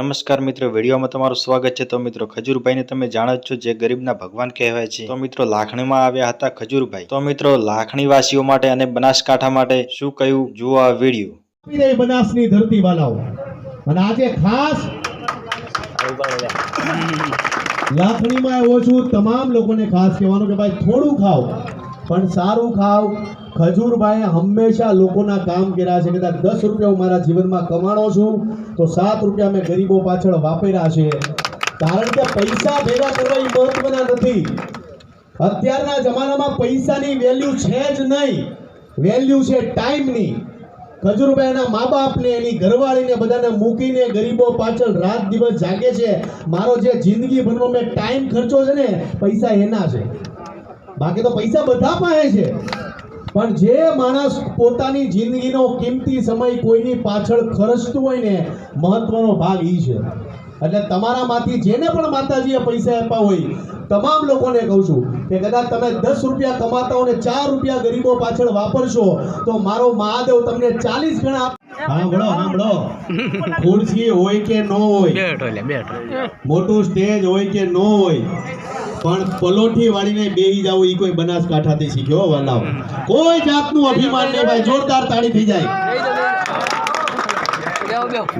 નમસ્કાર મિત્રો, વિડીયોમાં તમારું સ્વાગત છે. તો મિત્રો, ખજૂરભાઈને તમે જાણો છો જે ગરીબના ભગવાન કહેવાય છે. તો મિત્રો, લાખણીમાં આવ્યા હતા ખજૂરભાઈ. તો મિત્રો લાખણી વાસીઓ માટે અને બનાસકાંઠા માટે શું કહ્યું? જુઓ આ વીડિયો. બનાસની ધરતી વાલાઓ અને આજે ખાસ લાખણીમાં આવ્યો છું. તમામ લોકોને ખાસ કહેવાનું કે ભાઈ, થોડું ખાઓ. પણ સારું ખાવ. ખજૂરભાઈએ હંમેશા લોકોના કામ કર્યા છે. કદાચ દસ રૂપિયા હું મારા જીવનમાં કમાણો છું, તો સાત રૂપિયા મેં ગરીબો પાછળ વાપર્યા છે. કારણ કે પૈસા ભેગા કરવા એ મહત્વના નથી. અત્યારના જમાનામાં પૈસાની વેલ્યુ છે જ નહીં. વેલ્યુ છે ટાઈમની ખજૂરભાઈ એના મા બાપને એની ઘરવાળીને બધાને મૂકીને ગરીબો પાછળ રાત દિવસ જાગે છે. મારો જે જિંદગીભરનો મેં ટાઈમ ખર્ચો છે ને, પૈસા એના છે. બાકી તો પૈસા બધા પાસે છે. પણ જે માણસ પોતાની જિંદગીનો કિંમતી સમય કોઈની પાછળ ખર્ચતું હોય ને મહત્વનો ભાગ એ છે. એટલે તમારામાંથી જેને પણ માતાજીએ પૈસા આપ્યા હોય તમામ લોકોને કહું છું કે કદાચ તમે દસ રૂપિયા કમાતા અને ચાર રૂપિયા ગરીબો પાછળ વાપરશો તો મારો મહાદેવ તમને ચાલીસ ગણા સાંભળો સાંભળો ખુરશી હોય કે ન હોય? મોટું સ્ટેજ હોય કે ન હોય? પણ પલોઠી વાળીને બેહી જાવ ઈ કોઈ બનાસકાંઠાથી શીખ્યો હો કોઈ જાતનું અભિમાન નહીં, ભાઈ, જોરદાર તાળી થઈ જાય.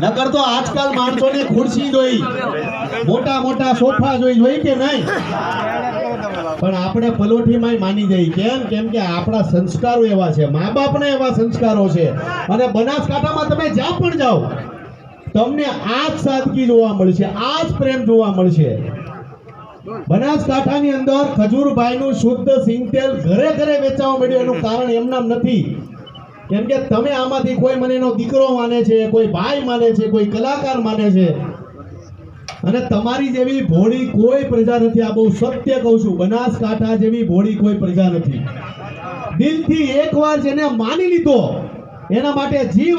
નકર તો આજકાલ માણસોને ખુરશી જોઈ, મોટા મોટા સોફા જોઈ જોઈ કે નહીં? પણ આપણે પલોઠીમાં માની જઈ કેમ? કેમ કે આપણા સંસ્કારો એવા છે, મા બાપના એવા સંસ્કારો છે. અને બનાસકાંઠામાં તમે જ્યાં પણ જાઓ, તમને આ જ સાદગી જોવા મળશે, આ જ પ્રેમ જોવા મળશે. બનાસકાંઠાની અંદર ખજૂરભાઈનું શુદ્ધ સિંગતેલ ઘરે ઘરે વેચાવા મળ્યું એનું કારણ એમનામ નથી. કેમ કે તમે આમાંથી કોઈ મને એનો દીકરો માને છે, કોઈ ભાઈ માને છે, કોઈ કલાકાર માને છે. અને તમારી જેવી ભોળી કોઈ પ્રજા નથી. આ બહુ સત્ય કહું છું. બનાસકાંઠા જેવી ભોળી કોઈ પ્રજા નથી. દિલથી એકવાર જેને માની લીધો, એના માટે જીવ